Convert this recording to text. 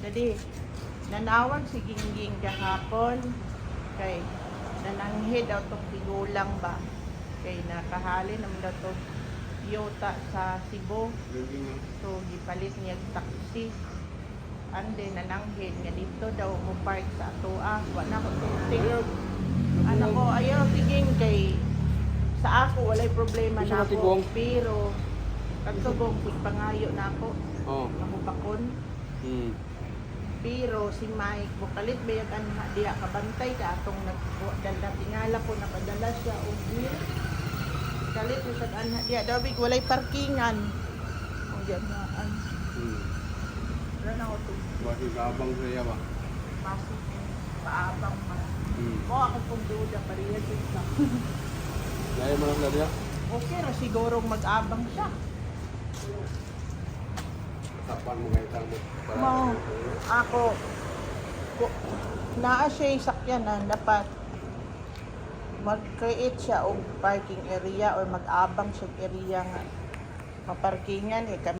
Jadi, nanawag si Gingging kahapon. Kay nananghe daw tong tigulang ba? Kay nakahali naman daw to Toyota sa Cebu. So gipalit niya taxi. Ande nananghin nga dito daw mo park sa atoa. Wa na ko tuting ano ko ayaw tiging kay sa ako walay problema na ako. Pero kagtugong pangayo na ako. Oh. mahubakon Hmm. Pero si Mike bukalit ba yung anha diya kabantay ka atong nagdala tingala ko napadala siya og bill kalit mo sa anha diya daw big walay parkingan ang diyan na an Hmm. wala na ako to Bakit gabang saya ba? pasok paabang man Hmm. mo ako kung duda pariya sa Dahil mo lang niya. okay ra siguro mag-abang siya Tapan mo tamo. mo ako. Ko- naa siya yung sakyanan dapat mag-create siya og parking area or mag-abang siya area nga. Maparkingan eh kami